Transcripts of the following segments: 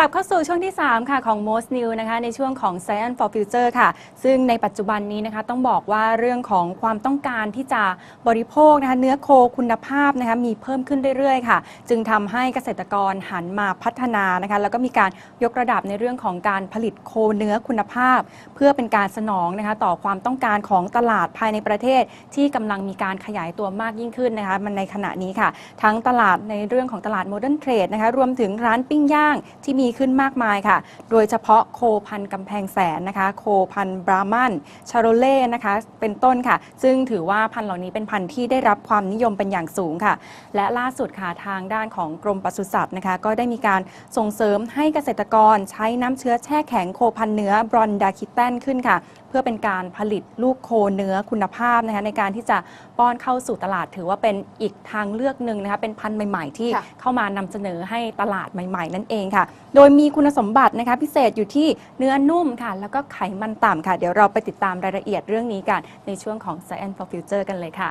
กลับเข้าสู่ช่วงที่ 3 ค่ะของ Most New นะคะในช่วงของ Science for Future ค่ะ ซึ่งในปัจจุบันนี้นะคะต้องบอกว่าเรื่องของความต้องการที่จะบริโภคนะคะเนื้อโคคุณภาพนะคะมีเพิ่มขึ้นเรื่อยๆ ค่ะ จึงทำให้เกษตรกรหันมาพัฒนานะคะแล้วก็มีการยกระดับในเรื่องของการผลิตโคเนื้อคุณภาพ เพื่อเป็นการสนองนะคะต่อความต้องการของตลาดภายในประเทศ ที่กำลังมีการขยายตัวมากยิ่งขึ้นนะคะมันในขณะนี้ค่ะ ทั้งตลาดในเรื่องของตลาดโมเดิร์นเทรดนะคะรวมถึงร้านปิ้งย่างที่มีขึ้นมากมายค่ะ โดยเฉพาะโคพันกำแพงแสนนะคะ โคพันบรามันชาโรเล่นะคะ เป็นต้นค่ะ ซึ่งถือว่าพันธุ์เหล่านี้เป็นพันธุ์ที่ได้รับความนิยมเป็นอย่างสูงค่ะ และล่าสุดค่ะทางด้านของกรมปศุสัตว์นะคะ ก็ได้มีการส่งเสริมให้เกษตรกรใช้น้ำเชื้อแช่แข็งโคพันเนื้อบรอนดาคิเตนขึ้นค่ะ เพื่อเป็นการผลิตลูกโคเนื้อคุณภาพนะคะในการที่จะป้อนเข้าสู่ตลาดถือว่าเป็นอีกทางเลือกหนึ่งนะคะเป็นพันธุ์ใหม่ ๆ ที่ค่ะเข้ามานำเสนอให้ตลาดใหม่ ๆ นั่นเองค่ะ โดยมีคุณสมบัตินะคะพิเศษอยู่ที่เนื้อนุ่มค่ะ แล้วก็ไขมันต่ำค่ะ เดี๋ยวเราไปติดตามรายละเอียดเรื่องนี้กันในช่วงของ Science for Future กันเลยค่ะ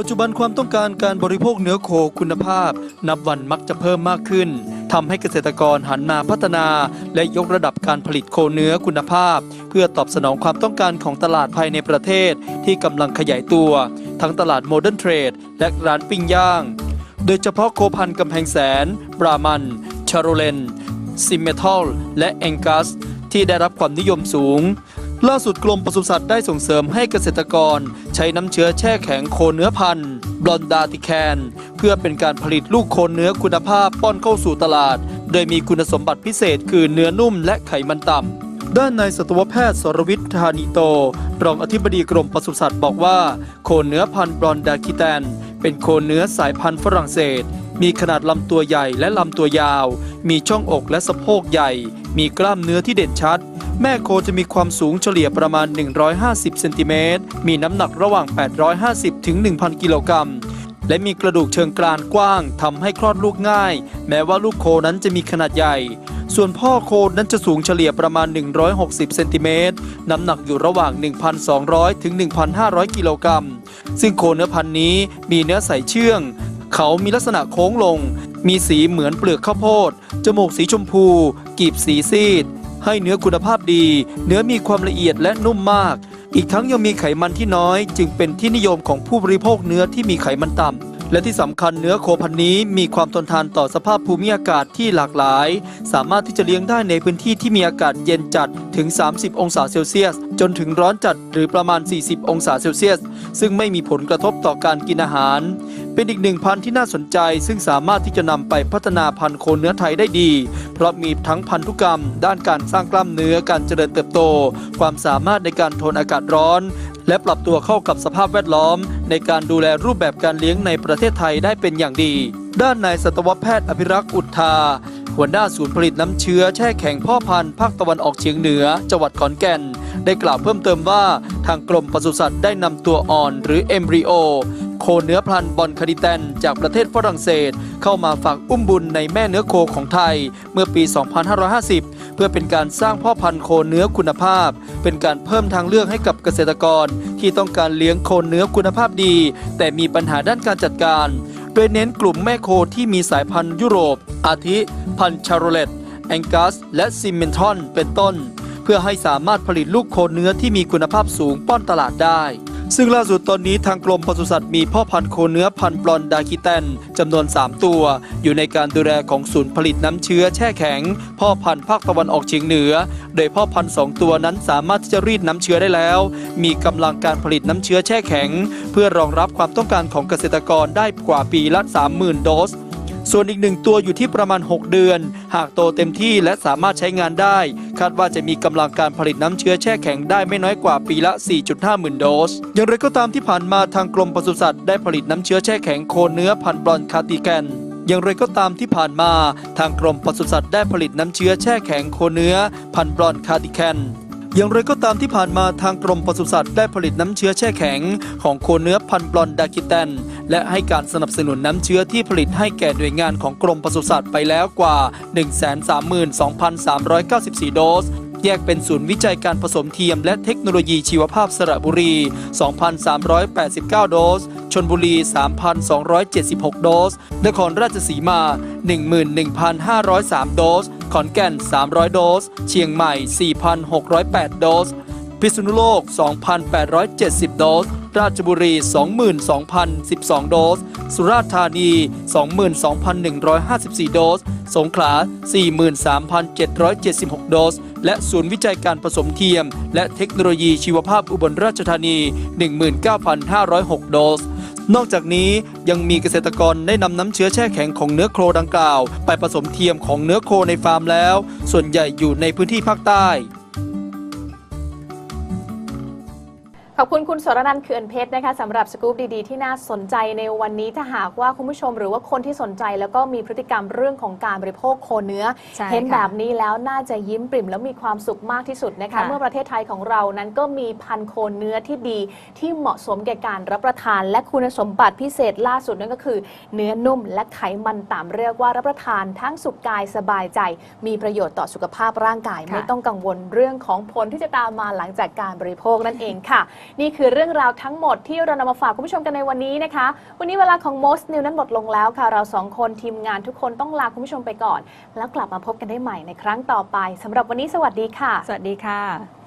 ปัจจุบันความต้องการการบริโภคเนื้อโคคุณภาพ นับวันมักจะเพิ่มมากขึ้นทำให้เกษตรกรหันมาพัฒนา และยกระดับการผลิตโคเนื้อคุณภาพ เพื่อตอบสนองความต้องการของตลาดภายในประเทศ ที่กำลังขยายตัว ทั้งตลาดโมเดิร์นเทรดและร้านปิ้งย่าง โดยเฉพาะโคพันกำแพงแสน บรามัน ชาโรเลนซิมเมทัลและแองกัส ที่ได้รับความนิยมสูง ล่าสุดกรมปศุสัตว์ได้ส่งเสริมให้เกษตรกร ใช้น้ำเชื้อแช่แข็งโคเนื้อพันธุ์บลอนดาติแคน เพื่อเป็นการผลิตลูกโคเนื้อคุณภาพป้อนเข้าสู่ตลาด โดยมีคุณสมบัติพิเศษคือเนื้อนุ่มและไขมันต่ำด้านนายสัตวแพทย์สรวิทย์ธานีโต รองอธิบดีกรมปศุสัตว์บอกว่า โคเนื้อพันธุ์บรอนดาคิแตน เป็นโคเนื้อสายพันธุ์ฝรั่งเศส มีขนาดลำตัวใหญ่และลำตัวยาว มีช่องอกและสะโพกใหญ่ มีกล้ามเนื้อที่เด่นชัด แม่โคจะมีความสูงเฉลี่ยประมาณ 150 เซนติเมตร มีน้ำหนักระหว่าง 850 ถึง 1,000 กิโลกรัม และมีกระดูกเชิงกรานกว้างทำให้คลอดลูกง่าย แม้ว่าลูกโคนั้นจะมีขนาดใหญ่ ส่วนพ่อโคนั้นจะสูงเฉลี่ยประมาณ 160 เซนติเมตร น้ำหนักอยู่ระหว่าง 1,200 ถึง 1,500 กิโลกรัม ซึ่งโคเนื้อพันธุ์นี้มีเนื้อใสเชื่อง เขามีลักษณะโค้งลง มีสีเหมือนเปลือกข้าวโพด จมูกสีชมพู กีบสีซีด ให้เนื้อคุณภาพดี เนื้อมีความละเอียดและนุ่มมาก อีกทั้งยังมีไขมันที่น้อย จึงเป็นที่นิยมของผู้บริโภคเนื้อที่มีไขมันต่ำและที่สำคัญเนื้อโคพันนี้มีความทนทานต่อสภาพภูมิอากาศที่หลากหลาย สามารถที่จะเลี้ยงได้ในพื้นที่ที่มีอากาศเย็นจัดถึง 30 องศาเซลเซียส จนถึงร้อนจัดหรือประมาณ 40 องศาเซลเซียส ซึ่งไม่มีผลกระทบต่อการกินอาหาร เป็นอีกหนึ่งพันธุ์ที่น่าสนใจ ซึ่งสามารถที่จะนำไปพัฒนาพันธุ์โคเนื้อไทยได้ดี เพราะมีทั้งพันธุกรรม ด้านการสร้างกล้ามเนื้อการเจริญเติบโต ความสามารถในการทนอากาศร้อน และปรับตัวเข้ากับสภาพแวดล้อม ในการดูแลรูปแบบการเลี้ยงในประเทศไทยได้เป็นอย่างดี ด้านนายสัตวแพทย์อภิรักษ์อุทธาหัวหน้าศูนย์ผลิตน้ำเชื้อแช่แข็งพ่อพันธุ์ภาคตะวันออกเฉียงเหนือ จังหวัดขอนแก่น ได้กล่าวเพิ่มเติมว่า ทางกรมปศุสัตว์ได้นำตัวอ่อนหรือเอมบริโอโคเนื้อพันธุ์บอนคาดิแตนจากประเทศฝรั่งเศส เข้ามาฝากอุ้มบุญในแม่เนื้อโคของไทย เมื่อปี 2550 เพื่อเป็นการสร้างพ่อพันธุ์โคเนื้อคุณภาพ เป็นการเพิ่มทางเลือกให้กับเกษตรกร ที่ต้องการเลี้ยงโคเนื้อคุณภาพดี แต่มีปัญหาด้านการจัดการ โดยเน้นกลุ่มแม่โคที่มีสายพันธุ์ยุโรป อาทิ พันชาโรเลตแองกัส และซิมเมนทอนเป็นต้น เพื่อให้สามารถผลิตลูกโคเนื้อที่มีคุณภาพสูงป้อนตลาดได้ ซึ่งล่าสุดตอนนี้ทางกรมปศุสัตว์มีพ่อพันธุ์โคเนื้อพันธุ์บลอนดาคิแตนจำนวน 3 ตัว อยู่ในการดูแลของศูนย์ผลิตน้ำเชื้อแช่แข็ง พ่อพันธุ์ภาคตะวันออกเฉียงเหนือ โดยพ่อพันธุ์สองตัวนั้นสามารถที่จะรีดน้ำเชื้อได้แล้ว มีกำลังการผลิตน้ำเชื้อแช่แข็ง เพื่อรองรับความต้องการของเกษตรกรได้กว่าปีละ 30,000 โดส ส่วนอีกหนึ่งตัวอยู่ที่ประมาณ 6 เดือน หากโตเต็มที่และสามารถใช้งานได้ คาดว่าจะมีกำลังการผลิตน้ำเชื้อแช่แข็งได้ไม่น้อยกว่าปีละ 4.5 หมื่นโดส อย่างไรก็ตามที่ผ่านมาทางกรมปศุสัตว์ได้ผลิตน้ำเชื้อแช่แข็งโคเนื้อพันธุ์บลอนคาติแกนอย่างไรก็ตามที่ผ่านมา ทางกรมปศุสัตว์ได้ผลิตน้ำเชื้อแช่แข็งโคเนื้อ พันธุ์บลอนคาติแคน อย่างไรก็ตามที่ผ่านมาทางกรมปศุสัตว์ได้ผลิตน้ำเชื้อแช่แข็ง ของโคเนื้อพันธุ์บลอนดาคิแตน และให้การสนับสนุนน้ำเชื้อที่ผลิตให้แก่หน่วยงานของกรมปศุสัตว์ไปแล้วกว่า 132,394 โดสแยกเป็นศูนย์วิจัยการผสมเทียมและเทคโนโลยีชีวภาพสระบุรี 2,389 โดส ชนบุรี 3,276 โดส นครราชสีมา 11,503 โดส ขอนแก่น 300 โดส เชียงใหม่ 4,608 โดส พิษณุโลก 2,870 โดส ราชบุรี 22,012 โดส สุราษฎร์ธานี 22,154 โดส สงขลา 43,776 โดส และศูนย์วิจัยการผสมเทียม และเทคโนโลยีชีวภาพอุบลราชธานี 19,506 โดส นอกจากนี้ยังมีเกษตรกรได้นำน้ำเชื้อแช่แข็งของเนื้อโครดังกล่าว ไปผสมเทียมของเนื้อโคในฟาร์มแล้ว ส่วนใหญ่อยู่ในพื้นที่ภาคใต้ ขอบคุณคุณสรนันท์เขื่อนเพชรนะคะสำหรับสกู๊ปดีๆ ที่น่าสนใจในวันนี้ถ้าหากว่าคุณผู้ชมหรือว่าคนที่สนใจแล้วก็มีพฤติกรรมเรื่องของการบริโภคโคเนื้อ ใช่เห็นค่ะแบบนี้แล้วน่าจะยิ้มปริ่มแล้วมีความสุขมากที่สุดนะคะ ค่ะเมื่อประเทศไทยของเรานั้นก็มีพันธุ์โคเนื้อที่ดีที่เหมาะสมแก่การรับประทาน และคุณสมบัติพิเศษล่าสุดนั่นก็คือ เนื้อนุ่มและไขมันต่ำเรียกว่ารับประทานทั้งสุขกายสบายใจ มีประโยชน์ต่อสุขภาพร่างกาย ค่ะ ไม่ต้องกังวลเรื่องของผลที่จะตามมาหลังจากการบริโภคนั่นเองค่ะนี่คือเรื่องราวทั้งหมดที่เรานำมาฝากคุณผู้ชมกันในวันนี้นะคะ วันนี้เวลาของ Most New นั้นหมดลงแล้วค่ะ เราสองคนทีมงานทุกคนต้องลาคุณผู้ชมไปก่อน แล้วกลับมาพบกันได้ใหม่ในครั้งต่อไปสำหรับวันนี้สวัสดีค่ะ สวัสดีค่ะ